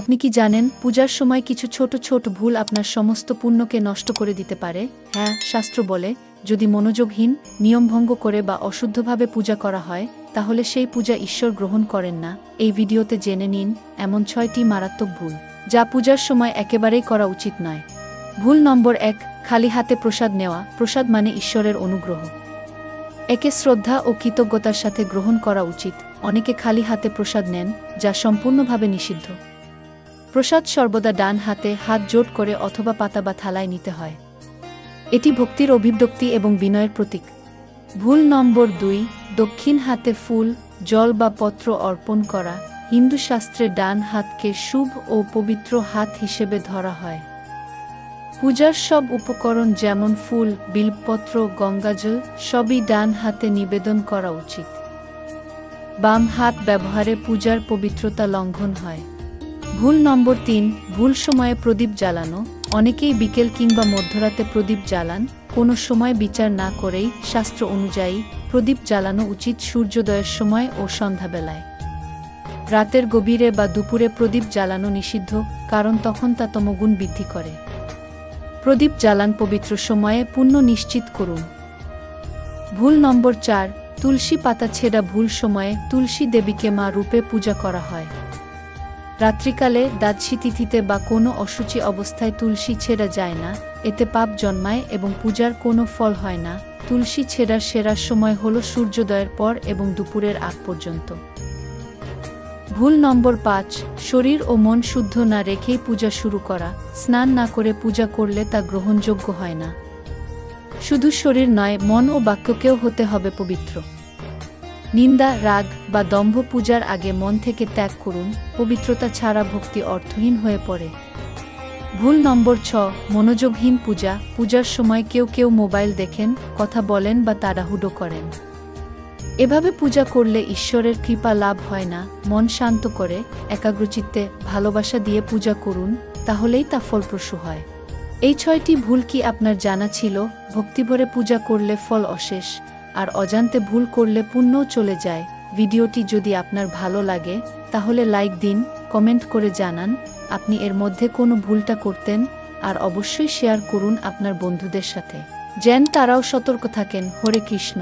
আপনি কি জানেন পূজার সময় কিছু ছোট ছোট ভুল আপনার সমস্ত পুণ্যকে নষ্ট করে দিতে পারে? হ্যাঁ শাস্ত্র বলে, যদি মনোযোগহীন, নিয়মভঙ্গ করে বা অশুদ্ধভাবে পূজা করা হয়, তাহলে সেই পূজা ঈশ্বর গ্রহণ করেন না। এই ভিডিওতে জেনে নিন এমন ছয়টি মারাত্মক ভুল, যা পূজার সময় একেবারেই করা উচিত নয়। ভুল নম্বর এক, খালি হাতে প্রসাদ নেওয়া। প্রসাদ মানে ঈশ্বরের অনুগ্রহ। একে শ্রদ্ধা ও কৃতজ্ঞতার সাথে গ্রহণ করা উচিত। অনেকে খালি হাতে প্রসাদ নেন, যা সম্পূর্ণভাবে নিষিদ্ধ। প্রসাদ সর্বদা ডান হাতে হাত জোট করে অথবা পাতা বা থালায় নিতে হয়। এটি ভক্তির অভিব্যক্তি এবং বিনয়ের প্রতীক। ভুল নম্বর দুই, দক্ষিণ হাতে ফুল, জল বা পত্র অর্পণ করা, হিন্দু শাস্ত্রে ডান হাতকে শুভ ও পবিত্র হাত হিসেবে ধরা হয়। পূজার সব উপকরণ যেমন ফুল, বিলপত্র, গঙ্গাজল, সবই ডান হাতে নিবেদন করা উচিত। বাম হাত ব্যবহারে পূজার পবিত্রতা লঙ্ঘন হয়। ভুল নম্বর তিন, ভুল সময়ে প্রদীপ জ্বালানো। অনেকেই বিকেল কিংবা মধ্যরাতে প্রদীপ জ্বালান। কোনো সময় বিচার না করেই শাস্ত্র অনুযায়ী প্রদীপ জ্বালানো উচিত সূর্যোদয়ের সময় ও সন্ধ্যাবেলায়। রাতের গভীরে বা দুপুরে প্রদীপ জ্বালানো নিষিদ্ধ, কারণ তখন তা তমগুণ বৃদ্ধি করে। প্রদীপ জ্বালান পবিত্র সময়ে পুণ্য নিশ্চিত করুন। ভুল নম্বর চার, তুলসী পাতা ছেঁড়া ভুল সময়ে তুলসী দেবীকে মা রূপে পূজা করা হয়। রাত্রিকালে দ্বাদশী তিথিতে বা কোনো অসুচি অবস্থায় তুলসী ছেঁড়া যায় না, এতে পাপ জন্মায় এবং পূজার কোনো ফল হয় না। তুলসী ছেঁড়ার সেরার সময় হল সূর্যোদয়ের পর এবং দুপুরের আগ পর্যন্ত। ভুল নম্বর পাঁচ, শরীর ও মন শুদ্ধ না রেখেই পূজা শুরু করা। স্নান না করে পূজা করলে তা গ্রহণযোগ্য হয় না। শুধু শরীর নয়, মন ও বাক্যকেও হতে হবে পবিত্র। নিন্দা, রাগ বা দম্ভ পূজার আগে মন থেকে ত্যাগ করুন, পবিত্রতা ছাড়া ভক্তি অর্থহীন হয়ে পড়ে। ভুল নম্বর ছ, মনোযোগহীন পূজা। পূজার সময় কেউ কেউ মোবাইল দেখেন, কথা বলেন বা তাড়াহুডো করেন। এভাবে পূজা করলে ঈশ্বরের কৃপা লাভ হয় না, মন শান্ত করে, একাগ্রচিত্তে ভালোবাসা দিয়ে পূজা করুন, তাহলেই তা ফলপ্রসূ হয়। এই ছয়টি ভুল কি আপনার জানা ছিল? ভক্তিভরে পূজা করলে ফল অশেষ। আর অজান্তে ভুল করলে পুণ্যও চলে যায়। ভিডিওটি যদি আপনার ভালো লাগে, তাহলে লাইক দিন, কমেন্ট করে জানান, আপনি এর মধ্যে কোনো ভুলটা করতেন, আর অবশ্যই শেয়ার করুন আপনার বন্ধুদের সাথে। যেন তারাও সতর্ক থাকেন। হরে কৃষ্ণ।